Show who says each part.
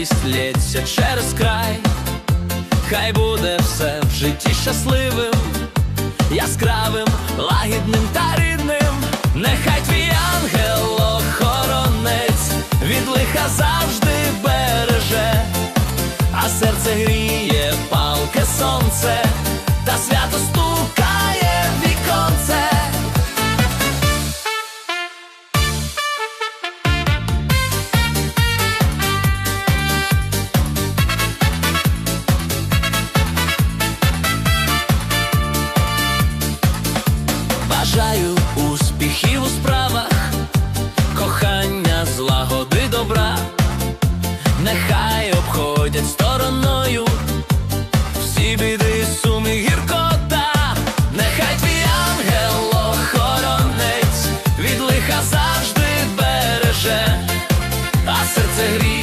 Speaker 1: радість лється через край, хай буде все в житті щасливим, яскравим, лагідним та рідним, бажаю успіхів у справах, кохання, злагоди добра, нехай обходять стороною, всі біди суми гіркота, нехай твій ангел від лиха завжди береже, а серце гріє.